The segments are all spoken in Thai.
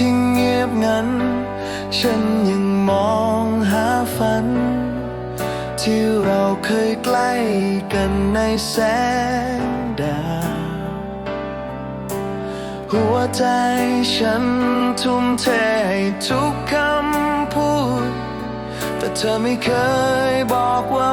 ที่เงียบงัน ฉันยังมองหาฝัน ที่เราเคยใกล้กันในแสงดาวหัวใจฉันทุ่มเทให้ทุกคำพูด แต่เธอไม่เคยบอกว่า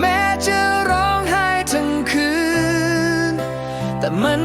แม้จะร้องไห้ทั้งคืน แต่มัน